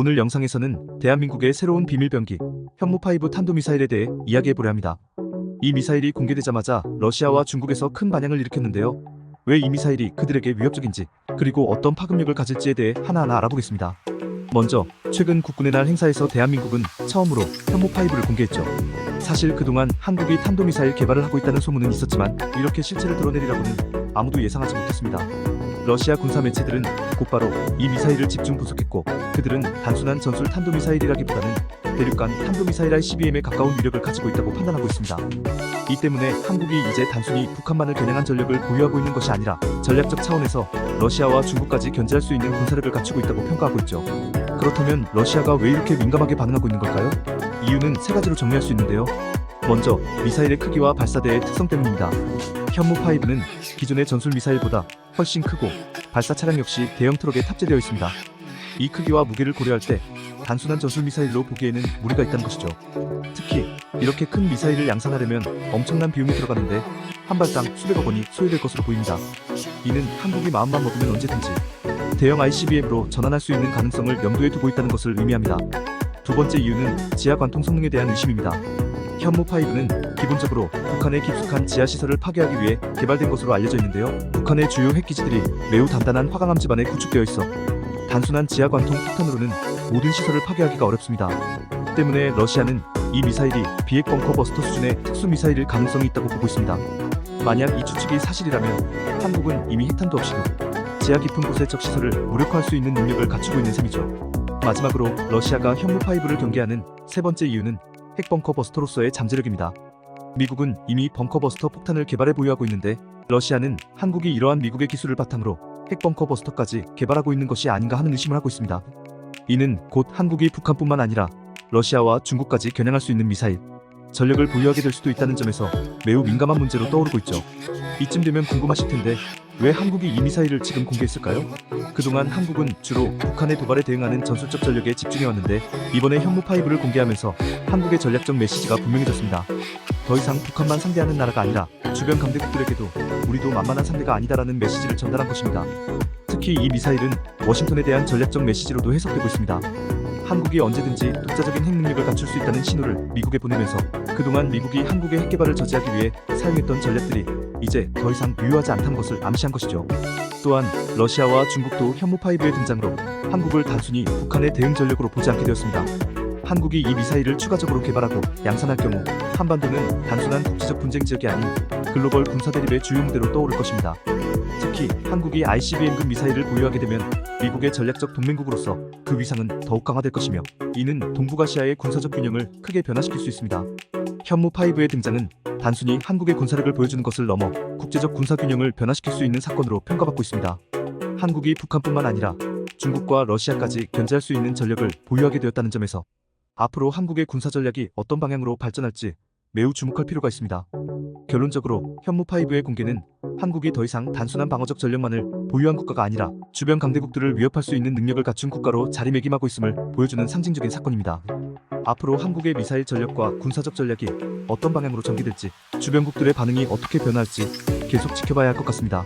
오늘 영상에서는 대한민국의 새로운 비밀병기 현무5 탄도미사일에 대해 이야기해보려 합니다. 이 미사일이 공개되자마자 러시아와 중국에서 큰 반향을 일으켰는데요. 왜 이 미사일이 그들에게 위협적인지 그리고 어떤 파급력을 가질지에 대해 하나하나 알아보겠습니다. 먼저 최근 국군의 날 행사에서 대한민국은 처음으로 현무5를 공개했죠. 사실 그동안 한국이 탄도미사일 개발을 하고 있다는 소문은 있었지만 이렇게 실체를 드러내리라고는 아무도 예상하지 못했습니다. 러시아 군사 매체들은 곧바로 이 미사일을 집중 분석했고 그들은 단순한 전술 탄도미사일이라기보다는 대륙간 탄도미사일 ICBM에 가까운 위력을 가지고 있다고 판단하고 있습니다. 이 때문에 한국이 이제 단순히 북한만을 겨냥한 전력을 보유하고 있는 것이 아니라 전략적 차원에서 러시아와 중국까지 견제할 수 있는 군사력을 갖추고 있다고 평가하고 있죠. 그렇다면 러시아가 왜 이렇게 민감하게 반응하고 있는 걸까요? 이유는 세 가지로 정리할 수 있는데요. 먼저 미사일의 크기와 발사대의 특성 때문입니다. 현무5는 기존의 전술 미사일보다 훨씬 크고 발사 차량 역시 대형 트럭에 탑재되어 있습니다. 이 크기와 무게를 고려할 때 단순한 전술 미사일로 보기에는 무리가 있다는 것이죠. 특히 이렇게 큰 미사일을 양산하려면 엄청난 비용이 들어가는데 한 발당 수백억 원이 소요될 것으로 보입니다. 이는 한국이 마음만 먹으면 언제든지 대형 ICBM으로 전환할 수 있는 가능성을 염두에 두고 있다는 것을 의미합니다. 두 번째 이유는 지하 관통 성능에 대한 의심입니다. 현무5는 기본적으로 북한의 깊숙한 지하 시설을 파괴하기 위해 개발된 것으로 알려져 있는데요. 북한의 주요 핵기지들이 매우 단단한 화강암 집안에 구축되어 있어 단순한 지하 관통 폭탄으로는 모든 시설을 파괴하기가 어렵습니다. 때문에 러시아는 이 미사일이 비핵 벙커 버스터 수준의 특수 미사일일 가능성이 있다고 보고 있습니다. 만약 이 추측이 사실이라면 한국은 이미 핵탄도 없이도 지하 깊은 곳의 적 시설을 무력화할 수 있는 능력을 갖추고 있는 셈이죠. 마지막으로 러시아가 현무5를 경계하는 세 번째 이유는 핵벙커 버스터로서의 잠재력입니다. 미국은 이미 벙커 버스터 폭탄을 개발해 보유하고 있는데 러시아는 한국이 이러한 미국의 기술을 바탕으로 핵벙커 버스터까지 개발하고 있는 것이 아닌가 하는 의심을 하고 있습니다. 이는 곧 한국이 북한뿐만 아니라 러시아와 중국까지 겨냥할 수 있는 미사일, 전력을 보유하게 될 수도 있다는 점에서 매우 민감한 문제로 떠오르고 있죠. 이쯤 되면 궁금하실 텐데 왜 한국이 이 미사일을 지금 공개했을까요? 그동안 한국은 주로 북한의 도발에 대응하는 전술적 전력에 집중해왔는데 이번에 현무5를 공개하면서 한국의 전략적 메시지가 분명해졌습니다. 더 이상 북한만 상대하는 나라가 아니라 주변 강대국들에게도 우리도 만만한 상대가 아니다라는 메시지를 전달한 것입니다. 특히 이 미사일은 워싱턴에 대한 전략적 메시지로도 해석되고 있습니다. 한국이 언제든지 독자적인 핵 능력을 갖출 수 있다는 신호를 미국에 보내면서 그동안 미국이 한국의 핵 개발을 저지하기 위해 사용했던 전략들이 이제 더 이상 유효하지 않다는 것을 암시한 것이죠. 또한 러시아와 중국도 현무5의 등장으로 한국을 단순히 북한의 대응 전력으로 보지 않게 되었습니다. 한국이 이 미사일을 추가적으로 개발하고 양산할 경우 한반도는 단순한 국제적 분쟁 지역이 아닌 글로벌 군사 대립의 주요 무대로 떠오를 것입니다. 특히 한국이 ICBM급 미사일을 보유하게 되면 미국의 전략적 동맹국으로서 그 위상은 더욱 강화될 것이며 이는 동북아시아의 군사적 균형을 크게 변화시킬 수 있습니다. 현무5의 등장은 단순히 한국의 군사력을 보여주는 것을 넘어 국제적 군사 균형을 변화시킬 수 있는 사건으로 평가받고 있습니다. 한국이 북한뿐만 아니라 중국과 러시아까지 견제할 수 있는 전력을 보유하게 되었다는 점에서 앞으로 한국의 군사 전략이 어떤 방향으로 발전할지 매우 주목할 필요가 있습니다. 결론적으로 현무5의 공개는 한국이 더 이상 단순한 방어적 전력만을 보유한 국가가 아니라 주변 강대국들을 위협할 수 있는 능력을 갖춘 국가로 자리매김하고 있음을 보여주는 상징적인 사건입니다. 앞으로 한국의 미사일 전력과 군사적 전략이 어떤 방향으로 전개될지 주변국들의 반응이 어떻게 변화할지 계속 지켜봐야 할 것 같습니다.